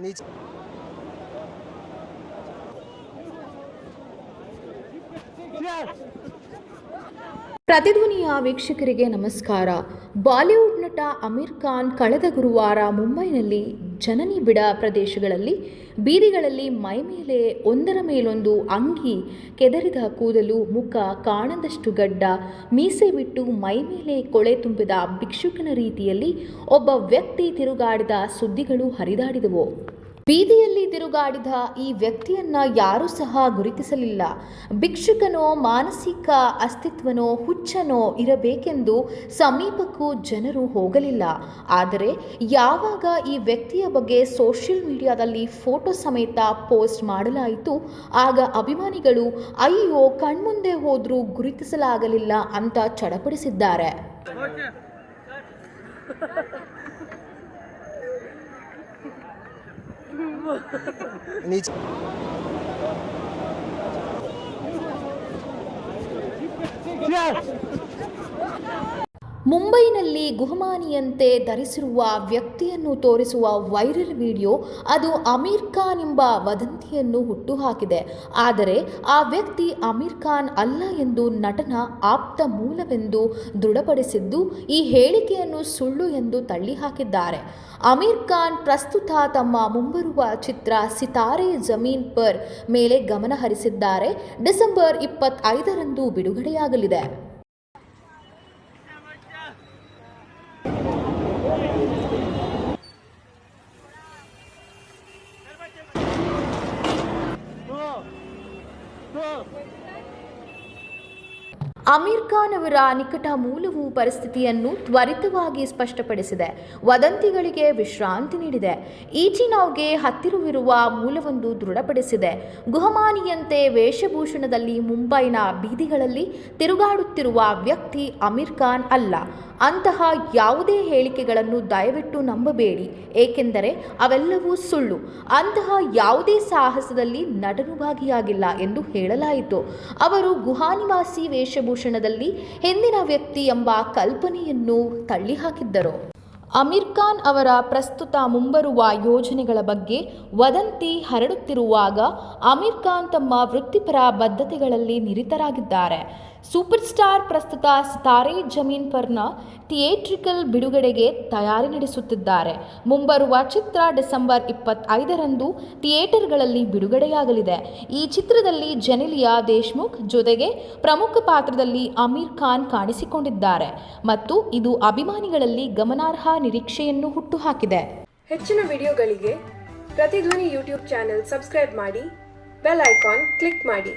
ನೀಚ್ ಪ್ರತಿಧ್ವನಿಯ ವೀಕ್ಷಕರಿಗೆ ನಮಸ್ಕಾರ ಬಾಲಿವುಡ್ ನಟ ಅಮೀರ್ ಖಾನ್ ಕಳೆದ ಗುರುವಾರ ಮುಂಬೈನಲ್ಲಿ ಜನನಿ ಬಿಡ ಪ್ರದೇಶಗಳಲ್ಲಿ ಬೀದಿಗಳಲ್ಲಿ ಮೈಮೇಲೆ ಒಂದರ ಮೇಲೊಂದು ಅಂಗಿ ಕೆದರಿದ ಕೂದಲು ಮುಖ ಕಾಣದಷ್ಟು ಗಡ್ಡ ಮೀಸೆ ಬಿಟ್ಟು ಮೈಮೇಲೆ ಕೊಳೆ ತುಂಬಿದ ಭಿಕ್ಷುಕನ ರೀತಿಯಲ್ಲಿ ಒಬ್ಬ ವ್ಯಕ್ತಿ ತಿರುಗಾಡಿದ ಸುದ್ದಿಗಳು ಹರಿದಾಡಿದವು. ಬೀದಿಯಲ್ಲಿ ತಿರುಗಾಡಿದ ಈ ವ್ಯಕ್ತಿಯನ್ನ ಯಾರೂ ಸಹ ಗುರುತಿಸಲಿಲ್ಲ. ಭಿಕ್ಷುಕನೋ, ಮಾನಸಿಕ ಅಸ್ತಿತ್ವನೋ, ಹುಚ್ಚನೋ ಇರಬೇಕೆಂದು ಸಮೀಪಕ್ಕೂ ಜನರು ಹೋಗಲಿಲ್ಲ. ಆದರೆ ಯಾವಾಗ ಈ ವ್ಯಕ್ತಿಯ ಬಗ್ಗೆ ಸೋಷಿಯಲ್ ಮೀಡಿಯಾದಲ್ಲಿ ಫೋಟೋ ಸಮೇತ ಪೋಸ್ಟ್ ಮಾಡಲಾಯಿತು, ಆಗ ಅಭಿಮಾನಿಗಳು ಅಯ್ಯೋ ಕಣ್ಮುಂದೆ ಹೋದರೂ ಗುರುತಿಸಲಾಗಲಿಲ್ಲ ಅಂತ ಚಡಪಡಿಸಿದ್ದಾರೆ. নিচে Yes! ಮುಂಬೈನಲ್ಲಿ ಗುಹಮಾನಿಯಂತೆ ಧರಿಸಿರುವ ವ್ಯಕ್ತಿಯನ್ನು ತೋರಿಸುವ ವೈರಲ್ ವಿಡಿಯೋ, ಅದು ಅಮೀರ್ ಖಾನ್ ಎಂಬ ವದಂತಿಯನ್ನು ಹುಟ್ಟುಹಾಕಿದೆ. ಆದರೆ ಆ ವ್ಯಕ್ತಿ ಅಮೀರ್ ಖಾನ್ ಅಲ್ಲ ಎಂದು ನಟನ ಆಪ್ತ ಮೂಲವೆಂದು ದೃಢಪಡಿಸಿದ್ದು, ಈ ಹೇಳಿಕೆಯನ್ನು ಸುಳ್ಳು ಎಂದು ತಳ್ಳಿಹಾಕಿದ್ದಾರೆ. ಅಮೀರ್ ಖಾನ್ ಪ್ರಸ್ತುತ ತಮ್ಮ ಮುಂಬರುವ ಚಿತ್ರ ಸಿತಾರೆ ಜಮೀನ್ ಪರ್ ಮೇಲೆ ಗಮನ ಹರಿಸಿದ್ದಾರೆ ಡಿಸೆಂಬರ್ ಇಪ್ಪತ್ತೈದರಂದು ಬಿಡುಗಡೆಯಾಗಲಿದೆ. Pro. ಅಮೀರ್ ಖಾನ್ ಅವರ ನಿಕಟ ಮೂಲವು ಪರಿಸ್ಥಿತಿಯನ್ನು ತ್ವರಿತವಾಗಿ ಸ್ಪಷ್ಟಪಡಿಸಿದೆ. ವದಂತಿಗಳಿಗೆ ವಿಶ್ರಾಂತಿ ನೀಡಿದೆ. ಈಚಿನೌಗೆ ಹತ್ತಿರವಿರುವ ಮೂಲವೊಂದು ದೃಢಪಡಿಸಿದೆ. ಗುಹಮಾನಿಯಂತೆ ವೇಷಭೂಷಣದಲ್ಲಿ ಮುಂಬೈನ ಬೀದಿಗಳಲ್ಲಿ ತಿರುಗಾಡುತ್ತಿರುವ ವ್ಯಕ್ತಿ ಅಮೀರ್ ಖಾನ್ ಅಲ್ಲ. ಅಂತಹ ಯಾವುದೇ ಹೇಳಿಕೆಗಳನ್ನು ದಯವಿಟ್ಟು ನಂಬಬೇಡಿ. ಏಕೆಂದರೆ ಅವೆಲ್ಲವೂ ಸುಳ್ಳು. ಅಂತಹ ಯಾವುದೇ ಸಾಹಸದಲ್ಲಿ ನಟನು ಭಾಗಿಯಾಗಿಲ್ಲ ಎಂದು ಹೇಳಲಾಯಿತು. ಅವರು ಗುಹಾನಿವಾಸಿ ವೇಷಭೂಷಣದಲ್ಲಿ ಹಿಂದಿನ ವ್ಯಕ್ತಿ ಎಂಬ ಕಲ್ಪನೆಯನ್ನು ತಳ್ಳಿಹಾಕಿದ್ದರು. ಅಮೀರ್ ಖಾನ್ ಅವರ ಪ್ರಸ್ತುತ ಮುಂಬರುವ ಯೋಜನೆಗಳ ಬಗ್ಗೆ ವದಂತಿ ಹರಡುತ್ತಿರುವಾಗ ಅಮೀರ್ ಖಾನ್ ತಮ್ಮ ವೃತ್ತಿಪರ ಬದ್ಧತೆಗಳಲ್ಲಿ ನಿರತರಾಗಿದ್ದಾರೆ. ಸೂಪರ್ ಸ್ಟಾರ್ ಪ್ರಸ್ತುತ ಸಿತಾರೆ ಜಮೀನ್ ಪರ್ನ ಥಿಯೇಟ್ರಿಕಲ್ ಬಿಡುಗಡೆಗೆ ತಯಾರಿ ನಡೆಸುತ್ತಿದ್ದಾರೆ. ಮುಂಬರುವ ಚಿತ್ರ ಡಿಸೆಂಬರ್ ಇಪ್ಪತ್ತೈದರಂದು ಥಿಯೇಟರ್ಗಳಲ್ಲಿ ಬಿಡುಗಡೆಯಾಗಲಿದೆ. ಈ ಚಿತ್ರದಲ್ಲಿ ಜೆನಿಲಿಯಾ ದೇಶ್ಮುಖ್ ಜೊತೆಗೆ ಪ್ರಮುಖ ಪಾತ್ರದಲ್ಲಿ ಅಮೀರ್ ಖಾನ್ ಕಾಣಿಸಿಕೊಂಡಿದ್ದಾರೆ ಮತ್ತು ಇದು ಅಭಿಮಾನಿಗಳಲ್ಲಿ ಗಮನಾರ್ಹ ನಿರೀಕ್ಷೆಯನ್ನು ಹುಟ್ಟುಹಾಕಿದೆ. ಹೆಚ್ಚಿನ ವಿಡಿಯೋಗಳಿಗೆ ಪ್ರತಿಧ್ವನಿ ಯೂಟ್ಯೂಬ್ ಚಾನೆಲ್ ಸಬ್ಸ್ಕ್ರೈಬ್ ಮಾಡಿ, ಬೆಲ್ ಐಕಾನ್ ಕ್ಲಿಕ್ ಮಾಡಿ.